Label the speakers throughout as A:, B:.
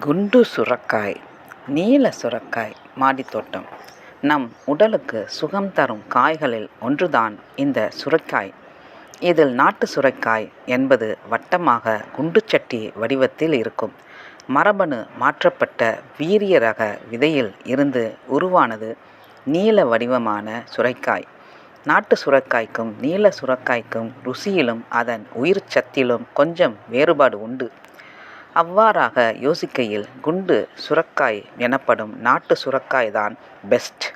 A: குண்டு சுரக்காய் நீல சுரக்காய் மாடித்தோட்டம் நம் உடலுக்கு சுகம் தரும் காய்களில் ஒன்றுதான் இந்த சுரைக்காய். இதில் நாட்டு சுரைக்காய் என்பது வட்டமாக குண்டுச்சட்டி வடிவத்தில் இருக்கும். மரபணு மாற்றப்பட்ட வீரிய ரக விதையில் இருந்து உருவானது நீல வடிவமான சுரைக்காய். நாட்டு சுரைக்காய்க்கும் நீல சுரக்காய்க்கும் ருசியிலும் அதன் உயிர் சத்திலும் கொஞ்சம் வேறுபாடு உண்டு. அவ்வாறாக யோசிக்கையில் குண்டு சுரக்காய் எனப்படும் நாட்டு சுரக்காய் தான் பெஸ்ட்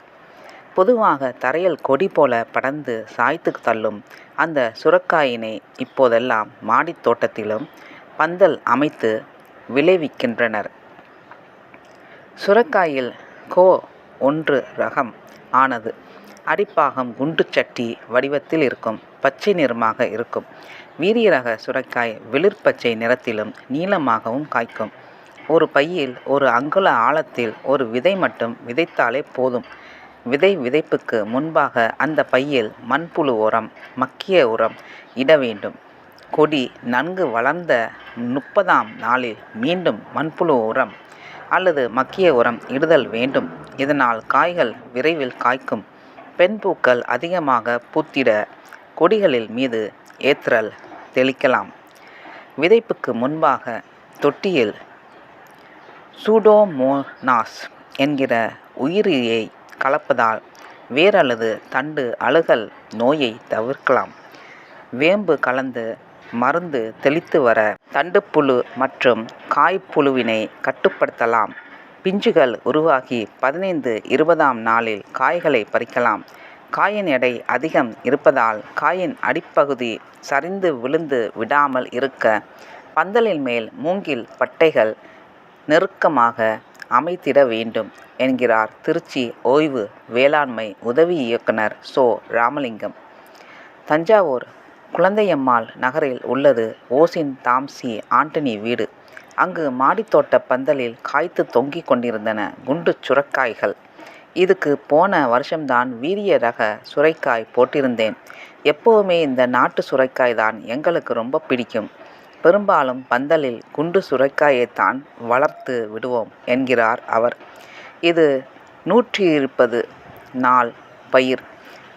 A: பொதுவாக தரையில் கொடி போல படர்ந்து சாய்த்து தள்ளும் அந்த சுரக்காயினை இப்போதெல்லாம் மாடித் தோட்டத்திலும் பந்தல் அமைத்து விளைவிக்கின்றனர். சுரக்காயில் கோ ஒன்று ரகம் ஆனது. அடிப்பாகம் குண்டுச்சட்டி வடிவத்தில் இருக்கும். பச்சை நிறமாக இருக்கும். வீரியரக சுரைக்காய் வெளிர் பச்சை நிறத்திலும் நீளமாகவும் காய்க்கும். ஒரு பையில் ஒரு அங்குல ஆழத்தில் ஒரு விதை மட்டும் விதைத்தாலே போதும். விதை விதைப்புக்கு முன்பாக அந்த பையில் மண்புழு உரம் மக்கிய உரம் இட வேண்டும். கொடி நன்கு வளர்ந்த முப்பதாம் நாளில் மீண்டும் மண்புழு உரம் அல்லது மக்கிய உரம் இடுதல் வேண்டும். இதனால் காய்கள் விரைவில் காய்க்கும். பெண் பூக்கள் அதிகமாக பூத்திட கொடிகளில் மீது ஏற்றல் தெளிக்கலாம். விதைப்புக்கு முன்பாக தொட்டியில் சூடோமோனாஸ் என்கிற உயிரியை கலப்பதால் வேர் அல்லது தண்டு அழுகல் நோயை தவிர்க்கலாம். வேம்பு கலந்து மருந்து தெளித்து வர தண்டுப்புழு மற்றும் காய்ப்புழுவினை கட்டுப்படுத்தலாம். பிஞ்சுகள் உருவாகி பதினைந்து இருபதாம் நாளில் காய்களை பறிக்கலாம். காயின் எடை அதிகம் இருப்பதால் காயின் அடிப்பகுதி சரிந்து விழுந்து விடாமல் இருக்க பந்தலின் மேல் மூங்கில் பட்டைகள் நெருக்கமாக அமைத்திட வேண்டும் என்கிறார் திருச்சி ஓய்வு வேளாண்மை உதவி இயக்குனர் சோ. ராமலிங்கம். தஞ்சாவூர் குழந்தையம்மாள் நகரில் உள்ளது ஓசின் தாம்சி ஆண்டனி வீடு. அங்கு மாடித்தோட்ட பந்தலில் காய்த்து தொங்கிக் கொண்டிருந்தன குண்டு சுரக்காய்கள். இதுக்கு போன வருஷம்தான் வீரிய ரக சுரைக்காய் போட்டிருந்தேன். எப்போவுமே இந்த நாட்டு சுரைக்காய் தான் எங்களுக்கு ரொம்ப பிடிக்கும். பெரும்பாலும் பந்தலில் குண்டு சுரைக்காயைத்தான் வளர்த்து விடுவோம் என்கிறார் அவர். இது நூற்றி இருப்பது நாள் பயிர்.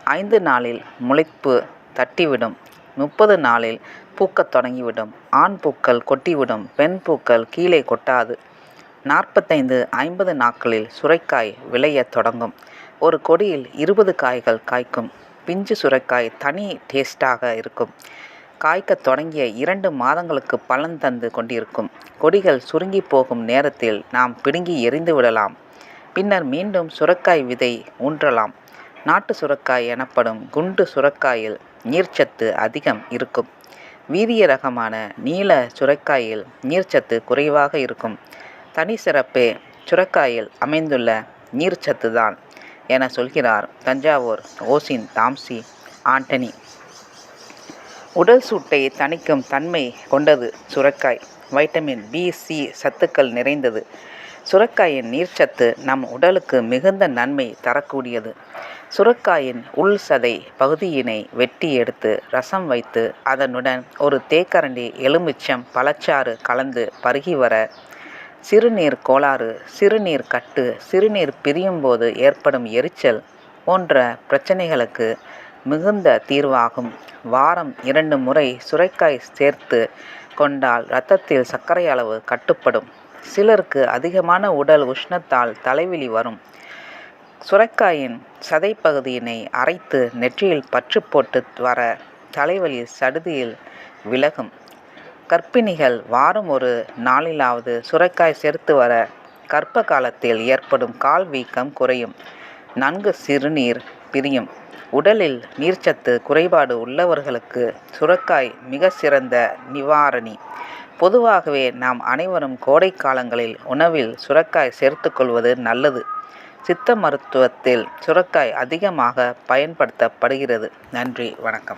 A: ஐந்து நாளில் முளைப்பு தட்டிவிடும். முப்பது நாளில் பூக்கத் தொடங்கிவிடும். ஆண் பூக்கள் கொட்டிவிடும். பெண் பூக்கள் கீழே கொட்டாது. நாற்பத்தைந்து ஐம்பது நாட்களில் சுரைக்காய் விளையத் தொடங்கும். ஒரு கொடியில் இருபது காய்கள் காய்க்கும். பிஞ்சு சுரைக்காய் தனி டேஸ்டாக இருக்கும். காய்க்கத் தொடங்கிய இரண்டு மாதங்களுக்கு பலன் தந்து கொண்டிருக்கும். கொடிகள் சுருங்கி போகும் நேரத்தில் நாம் பிடுங்கி எரிந்து விடலாம். பின்னர் மீண்டும் சுரக்காய் விதை ஊன்றலாம். நாட்டு சுரக்காய் எனப்படும் குண்டு சுரக்காயில் நீர்ச்சத்து அதிகம் இருக்கும். வீரிய ரகமான நீல சுரைக்காயில் நீர்ச்சத்து குறைவாக இருக்கும். தனி சிறப்பே சுரக்காயில் அமைந்துள்ள நீர்ச்சத்து தான் என சொல்கிறார் தஞ்சாவூர் ஓசின் தாம்சி ஆண்டனி. உடல் சூட்டை தணிக்கும் தன்மை கொண்டது சுரக்காய். வைட்டமின் பி சி சத்துக்கள் நிறைந்தது. சுரக்காயின் நீர்ச்சத்து நம் உடலுக்கு மிகுந்த நன்மை தரக்கூடியது. சுரக்காயின் உள் சதை பகுதியினை வெட்டி எடுத்து ரசம் வைத்து அதனுடன் ஒரு தேக்கரண்டி எலுமிச்சம் பழச்சாறு கலந்து பருகி வர சிறுநீர் கோளாறு சிறுநீர் கட்டு சிறுநீர் பிரியும் போது ஏற்படும் எரிச்சல் போன்ற பிரச்சனைகளுக்கு மிகுந்த தீர்வாகும். வாரம் இரண்டு முறை சுரைக்காய் சேர்த்து கொண்டால் இரத்தத்தில் சர்க்கரை அளவு கட்டுப்படும். சிலருக்கு அதிகமான உடல் உஷ்ணத்தால் தலைவலி வரும். சுரைக்காயின் சதைப்பகுதியினை அரைத்து நெற்றியில் பற்று போட்டு வர தலைவலி சடுதியில் விலகும். கர்ப்பிணிகள் வாரம் ஒரு நாளிலாவது சுரைக்காய் சேர்த்து வர கர்ப்ப காலத்தில் ஏற்படும் கால் வீக்கம் குறையும். நன்கு சிறுநீர் பிரியும். உடலில் நீர்ச்சத்து குறைபாடு உள்ளவர்களுக்கு சுரக்காய் மிக சிறந்த நிவாரணி. பொதுவாகவே நாம் அனைவரும் கோடை காலங்களில் உணவில் சுரக்காய் சேர்த்துக்கொள்வது நல்லது. சித்த மருத்துவத்தில் சுரக்காய் அதிகமாக பயன்படுத்தப்படுகிறது. நன்றி வணக்கம்.